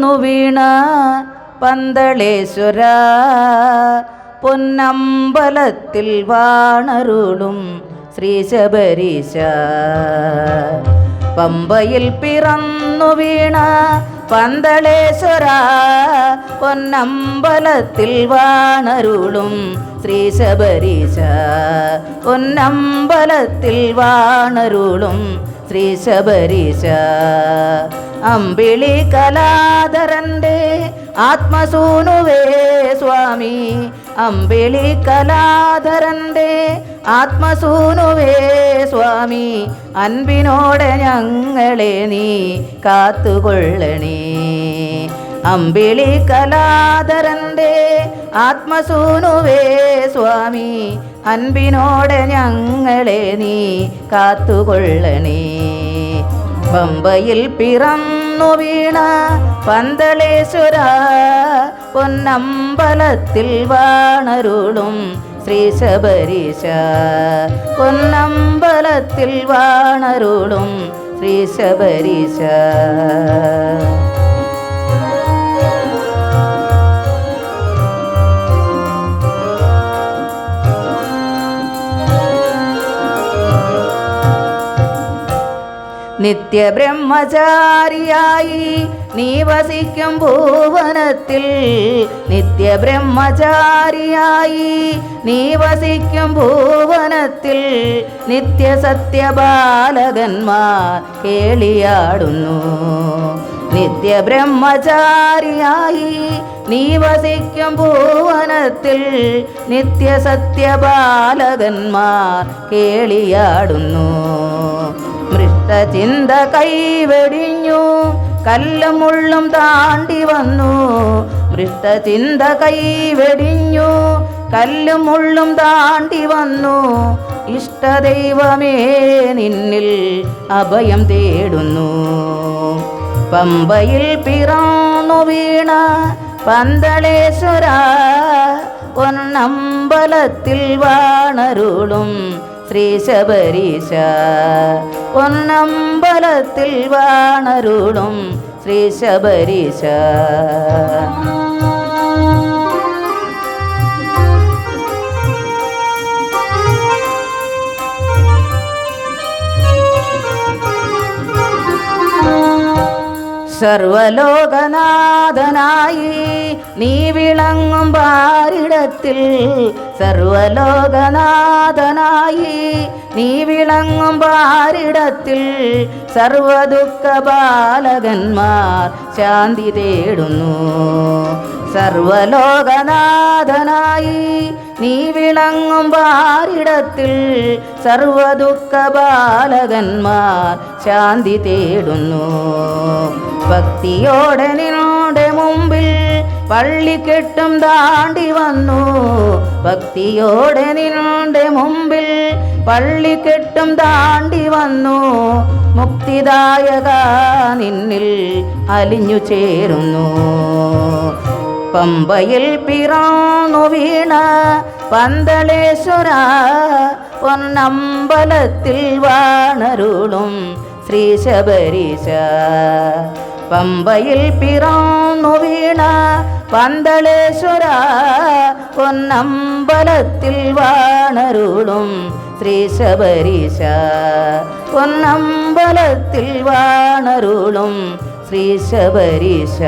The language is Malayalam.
പിറന്നു വീണ പന്തളേശ്വര. പൊന്നമ്പലത്തിൽ വാണരുളും ശ്രീ ശബരീശ പമ്പയിൽ പിറന്നു വീണ പന്തളേശ്വര. പൊന്നമ്പലത്തിൽ വാണരുളും ശ്രീ ശബരീശ പൊന്നമ്പലത്തിൽ വാണരുളും ശ്രീ ശബരീശ അമ്പിളി കലാധരന്റെ ആത്മസൂനുവേ സ്വാമി. അമ്പിളി കലാധരന്റെ ആത്മസൂനുവേ സ്വാമി. അൻപിനോടെ ഞങ്ങളെ നീ കാത്തുകൊള്ളണേ. അമ്പിളി കലാധരന്റെ ആത്മസൂനുവേ സ്വാമി. അൻപിനോടെ ഞങ്ങളെ നീ കാത്തുകൊള്ളണേ. പമ്പയിൽ പിറന്നു വീണ പന്തളേശ്വര പൊന്നമ്പലത്തിൽ വാണരുളും ശ്രീ ശബരീശ പൊന്നമ്പലത്തിൽ വാണരുളും ശ്രീ ശബരീശ നിത്യബ്രഹ്മചാരിയായി നീ വസിക്കും ഭുവനത്തിൽ നിത്യബ്രഹ്മചാരിയായി നീ വസിക്കും ഭുവനത്തിൽ നിത്യസത്യബാലകന്മാർ കേളിയാടുന്നു. നിത്യബ്രഹ്മചാരിയായി നീ വസിക്കും ഭുവനത്തിൽ നിത്യസത്യബാലകന്മാർ കേളിയാടുന്നു. മൃഷ്ടചിന്ത കൈവെടിഞ്ഞു. കല്ലും മുള്ളും താണ്ടി വന്നു. മൃഷ്ടചിന്ത കൈവെടിഞ്ഞു. കല്ലും മുള്ളും താണ്ടി വന്നു. ഇഷ്ടദൈവമേ നിന്നിൽ അഭയം തേടുന്നു. പമ്പയിൽ പിറന്നു വീണ പന്തളേശ്വര പൊന്നമ്പലത്തിൽ വാണരുളും ശ്രീ ശബരീശ പൊന്നമ്പലത്തിൽ വാണരുളും ശ്രീ ശബരീശ സർവലോകനാഥനായി നീ വിളങ്ങും പാരിടത്തിൽ സർവലോകനാഥനായി നീ വിളങ്ങും പാരിടത്തിൽ സർവദുഃഖ ബാലകന്മാർ ശാന്തി തേടുന്നു. സർവലോകനാഥനായി നീ വിളങ്ങും പാരിടത്തിൽ സർവദുഃഖ ബാലകന്മാർ ശാന്തി തേടുന്നു. ഭക്തിയോടെ നിന്നോടെ മുമ്പിൽ പള്ളി കെട്ടും താണ്ടി വന്നു. ഭക്തിയോടെ നിന്റെ മുമ്പിൽ പള്ളി കെട്ടും താണ്ടി വന്നു. മുക്തിദായക നിന്നിൽ അലിഞ്ഞു ചേരുന്നു. പമ്പയിൽ പിറന്നു വീണ പന്തളേശ്വര പൊന്നമ്പലത്തിൽ വാണരുളും ശ്രീ ശബരീശ പമ്പയിൽ പിറന്നു വീണ പന്തളേശ്വര പൊന്നമ്പലത്തിൽ വാണരുളും ശ്രീ ശബരീശ പൊന്നമ്പലത്തിൽ വാണരുളും ശ്രീ ശബരീശ